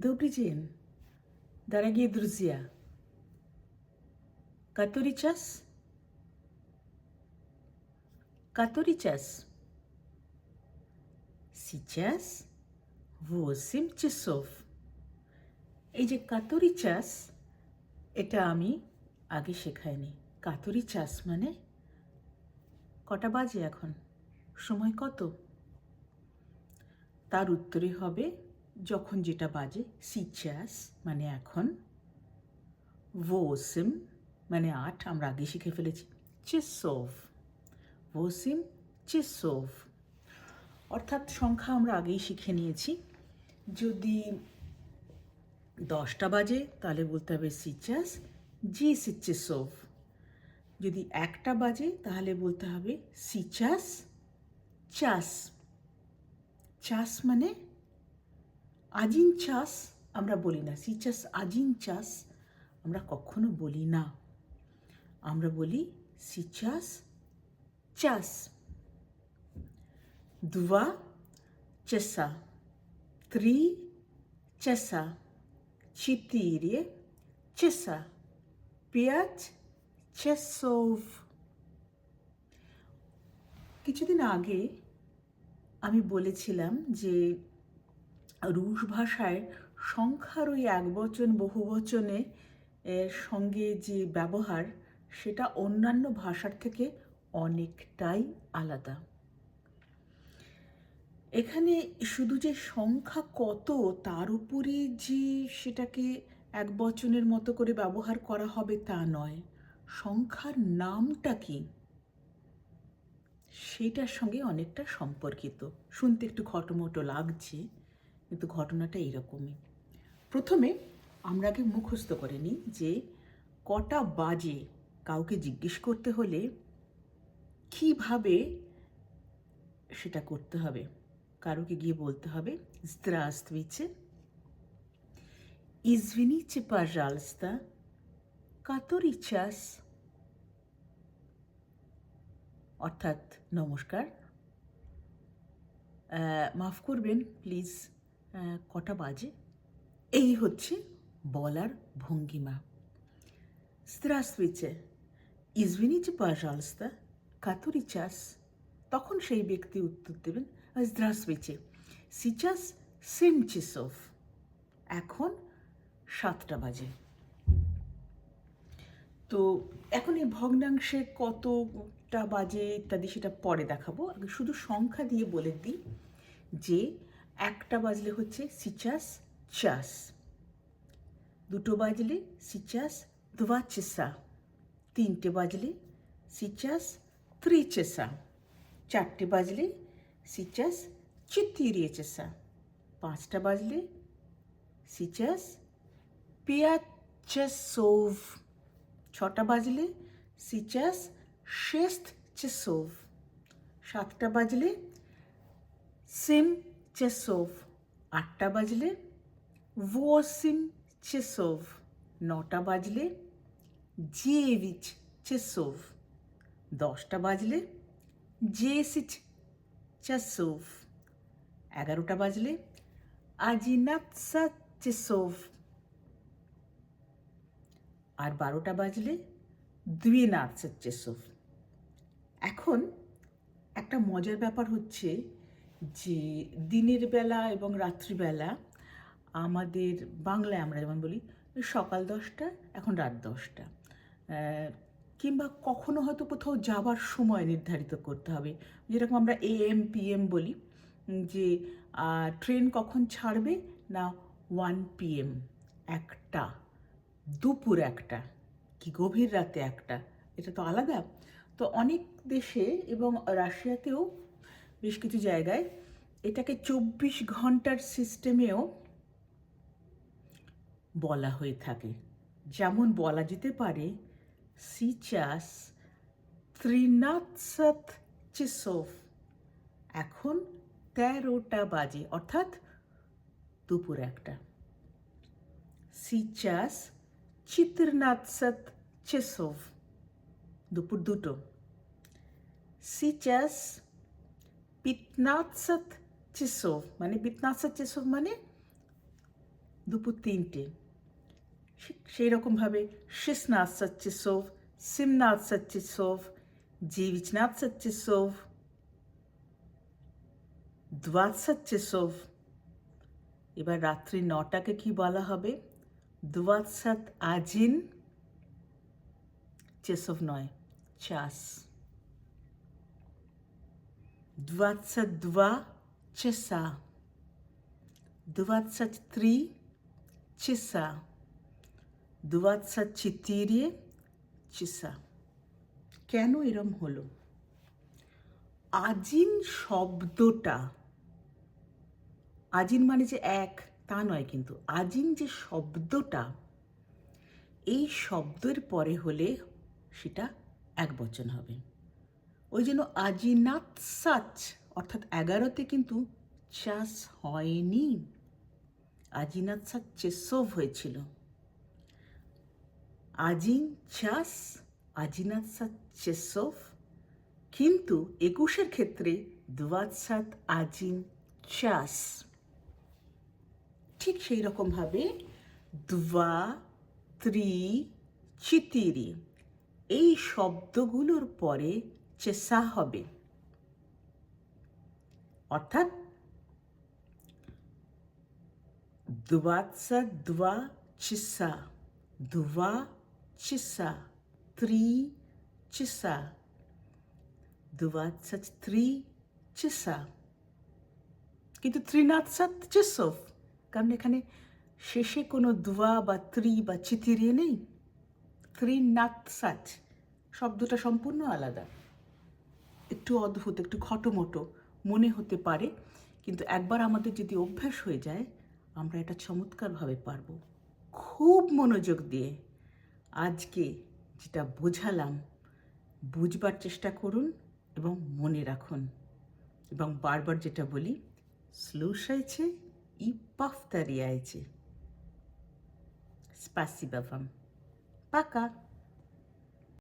Добрый день, дорогие друзья. Который час? Который час? Сейчас восемь часов. এই যে কাতরি চাস এটা আমি আগে শেখাইনি কাতরি চাস মানে কটা বাজে এখন সময় কত তার উত্তরে হবে যখন যেটা বাজে সিচাস মানে এখন। ভোসিম মানে আট, আমরা আগে শিখে ফেলেছি। চেসোভ ভোসিম চেসোভ অর্থাৎ সংখ্যা আমরা আগেই শিখে নিয়েছি। যদি দশটা বাজে, তাহলে বলতে হবে সিচাস জি সিচেসোভ যদি একটা বাজে, তাহলে বলতে হবে সিচাস চাস চাস মানে আজিন চাস আমরা বলি না সিচাস আজিন চাস আমরা কখনো বলি না আমরা বলি সিচাস চাস два часа, три часа, четыре часа, пять часов. কিছুদিন আগে আমি বলেছিলাম যে রুশ ভাষায় সংখ্যার ওই এক একবচন বহুবচনে সঙ্গে যে ব্যবহার, সেটা অন্যান্য ভাষার থেকে অনেকটাই আলাদা। এখানে শুধু যে সংখ্যা কত, তার উপরে যে সেটাকে এক বচনের মতো করে ব্যবহার করা হবে তা নয়। সংখ্যার নামটা কি? সেইটার সঙ্গে অনেকটা সম্পর্কিত। শুনতে একটু খটোমটো লাগছে। কিন্তু ঘটনাটা এরকমই প্রথমে আমরা আগে মুখস্থ করে নিই যে কটা বাজে কাউকে জিজ্ঞেস করতে হলে কিভাবে সেটা করতে হবে কারোকে গিয়ে বলতে হবে Здравствуйте. Извините, пожалуйста, который час? অর্থাৎ নমস্কার আহ, মাফ করবেন প্লিজ কটা বাজে এই হচ্ছে বলার ভঙ্গিমা Здравствуйте. Извините, пожалуйста, который час? তখন সেই ব্যক্তি উত্তর দেবেন Здравствуйте. Сейчас семь часов. এখন সাতটা বাজে তো এখন এই ভগ্নাংশে কতটা বাজে ইত্যাদি সেটা পরে দেখাবো আগে শুধু সংখ্যা দিয়ে বলে দিই যে একটা বাজলে হচ্ছে সিচাস চাস। দুটো বাজলে সিচাস দুবা চেসা। তিনটে বাজলে সিচাস থ্রি চেসা। চারটে বাজলে সিচাস চিত্তিরিয়ে চেসা। পাঁচটা বাজলে সিচাস পেয়াচেসোভ ছটা বাজলে সিচাস শেস্ত চেসোভ সাতটা বাজলে সিম часов আটটা বাজলে восемь часов নটা বাজলে девять часов দশটা বাজলে десять часов এগারোটা বাজলে одиннадцать часов আর বারোটা বাজলে двенадцать часов এখন একটা মজার ব্যাপার হচ্ছে যে দিনের বেলা এবং রাত্রিবেলা আমাদের বাংলায় আমরা যেমন বলি, সকাল দশটা, এখন রাত দশটা। কিংবা কখনো হয়তো কোথাও যাবার সময় নির্ধারিত করতে হবে। যেরকম আমরা এএম পিএম বলি, যে ট্রেন কখন ছাড়বে না ওয়ান পিএম একটা। দুপুর একটা। কি গভীর রাতে একটা? এটা তো আলাদা। তো অনেক দেশে এবং রাশিয়াতেও বেশ কিছু জায়গায়। এটাকে চব্বিশ ঘণ্টার সিস্টেমেও বলা হয়ে থাকে। যেমন বলা যেতে পারে সিচাস ত্রিনাথসাত চেসোফ। এখন তেরোটা বাজে, অর্থাৎ দুপুর একটা। সিচাস চিত্রনাথসাত চেসোভ দুপুর দুটো। সিচাস 15 часов, মানে 15 часов মানে দুপুর তিনটে সেই রকমভাবে 16 часов, 17 часов, 19 часов, 20 часов এবার রাত্রি নটাকে কি বলা হবে দুয়াৎসাত আজিন চেসব নয় চাষ 22 часа, 23 часа, 24 часа. কেন এরম হলো? আজিন শব্দটা আজিন মানে যে এক তা নয় কিন্তু আজিন যে শব্দটা এই শব্দের পরে হলে সেটা এক বচন হবে। ওই জন্য আজিনাত সাচ, অর্থাৎ এগারোতে কিন্তু চাষ হয়নি। আজিনাত সাচ চেসভ হয়েছিল। আজিন চাষ আজিনাত সাচ চেসভ কিন্তু একুশের ক্ষেত্রে দুয়াৎসাত আজিন চাষ। ঠিক সেই রকমভাবে দুয়া, ত্রি, চিতিরি, এই শব্দগুলোর পরে চেসা হবে। অর্থাৎ দুয়াৎসা দ্বা চিসা দুয়া চিসা, ত্রি চিসা দুয়াৎসা ত্রি চিসা। কিন্তু ত্রিনাথসাত চেসফ, কারণ এখানে শেষে কোনো দুয়া বা ত্রি বা চিতিরিয়ে নেই। ত্রিনাথসাচ শব্দটা সম্পূর্ণ আলাদা। একটু অদ্ভুত, একটু খটোমটো মনে হতে পারে, কিন্তু একবার আমাদের যদি অভ্যাস হয়ে যায়, আমরা এটা চমৎকারভাবে পারব। খুব মনোযোগ দিয়ে আজকে যেটা বোঝালাম, বুঝবার চেষ্টা করুন এবং মনে রাখুন। এবং বারবার যেটা বলি স্লো সাইছে ই পাফতারিয়াইছে স্পাসিবা ভাম পাকা।